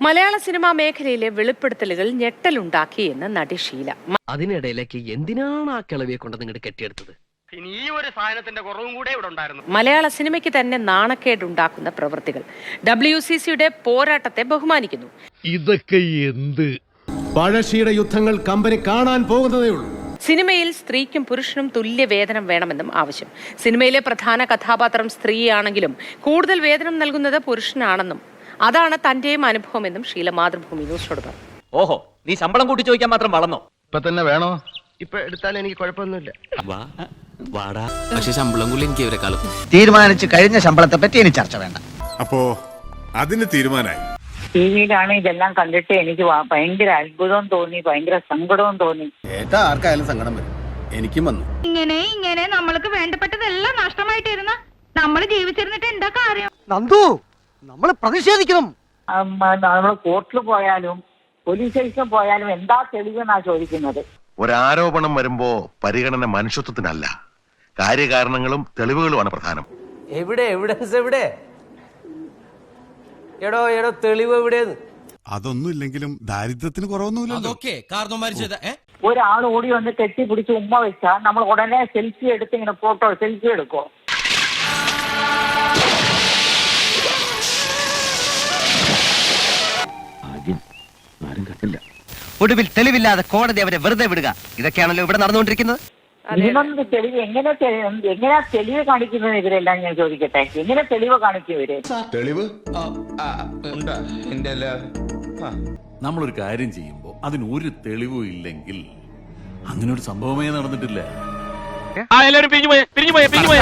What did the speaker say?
മലയാള cinema മേഖലയിലെ വെളിപ്പെടുത്തലുകൾ ഞെട്ടലുണ്ടാക്കിയെന്ന് നടി ഷീല. അതിനിടയിലേക്ക് എന്തിനാണ് ആ കിളവിയെ കൊണ്ട് നിങ്ങളുടെ കെട്ടിയെടുത്തത്? ഇനി ഈ ഒരു സാധനത്തിന്റെ കുറവും കൂടെ ഇവിടെ ഉണ്ടായിരുന്നു. മലയാള സിനിമയ്ക്ക് തന്നെ നാണക്കേട് ഉണ്ടാക്കുന്ന പ്രവൃത്തികൾ ഡബ്ല്യു സി സിയുടെ പോരാട്ടത്തെ ബഹുമാനിക്കുന്നു. ഇതൊക്കെ എന്ത്? പഴശ്ശിയുടെ യുദ്ധങ്ങൾ കമ്പനി കാണാൻ പോകുന്നതേ ഉള്ളൂ. സിനിമയിൽ സ്ത്രീക്കും പുരുഷനും തുല്യ വേതനം വേണമെന്നും ആവശ്യം. സിനിമയിലെ പ്രധാന കഥാപാത്രം സ്ത്രീയാണെങ്കിലും കൂടുതൽ വേതനം നൽകുന്നത് പുരുഷനാണെന്നും അതാണ് തന്റെയും അനുഭവമെന്നും ഷീല മാതൃഭൂമി ന്യൂസിനോട് പറഞ്ഞു. ഓഹോ നീ ശമ്പളം കൂട്ടി ചോദിക്കാൻ മാത്രം വളർന്നോ? ഇപ്പൊ തന്നെ വേണോ? ഇപ്പൊ എടുത്താൽ എനിക്ക് കുഴപ്പമൊന്നുമില്ല. വാടാ. പക്ഷെ ശമ്പളം കൂടി എനിക്ക് ഇവരെക്കാളും. തീരുമാനിച്ചു കഴിഞ്ഞ ശമ്പളത്തെ പറ്റി ഇനി ചർച്ച വേണ്ട. അപ്പോ അതിന് തീരുമാനായി. ടി വിയിലാണ് ഇതെല്ലാം കണ്ടിട്ട് എനിക്ക് ഭയങ്കര അത്ഭുതവും തോന്നി ഭയങ്കര സങ്കടവും തോന്നി. ഏട്ടാ ആർക്കായാലും സങ്കടം വരും. എനിക്കും വന്നു. ഇങ്ങനെ ഇങ്ങനെ നമ്മൾക്ക് വേണ്ടപ്പെട്ടതെല്ലാം നഷ്ടമായിട്ടിരുന്ന നമ്മൾ ജീവിച്ചിരുന്നിട്ട് എന്താ കാര്യം? നന്ദു! നമ്മൾ പ്രതിഷേധിക്കണം. നമ്മൾ കോർട്ടിൽ പോയാലും പോലീസ് സ്റ്റേഷനിൽ പോയാലും എന്താ തെളിവെന്നാ ചോദിക്കുന്നത്? ഒരാരോപണം വരുമ്പോ പരിഗണന മനുഷ്യത്വത്തിനല്ല. കാര്യകാരണങ്ങളും തെളിവുകളുമാണ് പ്രധാനം. എവിടെ എവിഡൻസ് എവിടെ? എടോ എടോ തെളിവ് എവിടെ അതൊന്നും ഇല്ലെങ്കിലും ദാരിദ്ര്യത്തിന് കുറവൊന്നുമില്ലല്ലോ. അതൊക്കെ ചെയ്ത ഏ? ഒരാൾ ഓടി വന്ന് കെട്ടിപ്പിടിച്ച് ഉമ്മ വെച്ചാൽ നമ്മൾ ഉടനെ സെൽഫി എടുത്ത് ഇങ്ങനെ ഫോട്ടോ സെൽഫി എടുക്കോ ഒടുവിൽ തെളിവില്ലാതെ കോടതി അവരെ വെറുതെ വിടുക. ഇതൊക്കെയാണല്ലോ ഇവിടെ നടന്നുകൊണ്ടിരിക്കുന്നത്. ഇതിനൊന്നും തെളിവ് എങ്ങനെ തെ- എങ്ങനെയാ തെളിവ് കാണിക്കുന്നത് ഇവരെല്ലാം ഞാൻ ചോദിക്കട്ടെ? എങ്ങനെ തെളിവ് കാണിക്കും ഇവർ? തെളിവ്? നമ്മളൊരു കാര്യം ചെയ്യുമ്പോ അതിന് ഒരു തെളിവും ഇല്ലെങ്കിൽ അങ്ങനെ ഒരു സംഭവമേ നടന്നിട്ടില്ല. ആ എല്ലാവരും പിരിഞ്ഞു പോയേ പിരിഞ്ഞു പോയേ പിരിഞ്ഞു പോയേ.